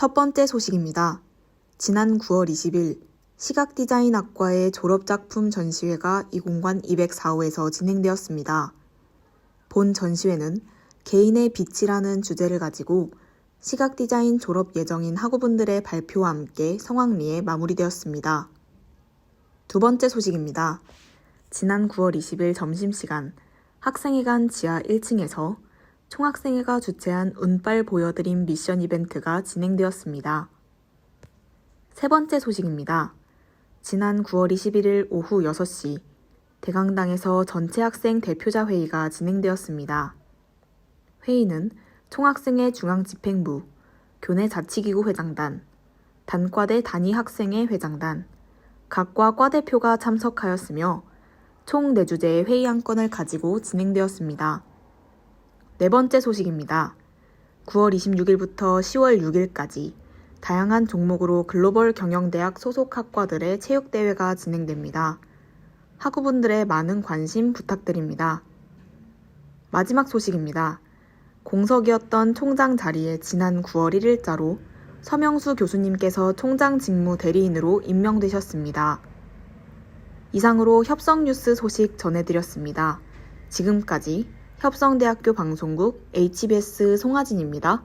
첫 번째 소식입니다. 지난 9월 20일 시각 디자인 학과의 졸업작품 전시회가 이공관 204호에서 진행되었습니다. 본 전시회는 개인의 빛이라는 주제를 가지고 시각 디자인 졸업 예정인 학우분들의 발표와 함께 성황리에 마무리되었습니다. 두 번째 소식입니다. 지난 9월 20일 점심시간 학생회관 지하 1층에서 총학생회가 주최한 운빨 보여드림 미션 이벤트가 진행되었습니다. 세 번째 소식입니다. 지난 9월 21일 오후 6시 대강당에서 전체 학생 대표자 회의가 진행되었습니다. 회의는 총학생회 중앙집행부, 교내 자치기구 회장단, 단과대 단위 학생회 회장단, 각과 과대표가 참석하였으며 총 4주제의 회의 안건을 가지고 진행되었습니다. 네 번째 소식입니다. 9월 26일부터 10월 6일까지 다양한 종목으로 글로벌 경영대학 소속 학과들의 체육대회가 진행됩니다. 학우분들의 많은 관심 부탁드립니다. 마지막 소식입니다. 공석이었던 총장 자리에 지난 9월 1일자로 서명수 교수님께서 총장 직무 대리인으로 임명되셨습니다. 이상으로 협성뉴스 소식 전해드렸습니다. 지금까지 협성대학교 방송국 HBS 송하진입니다.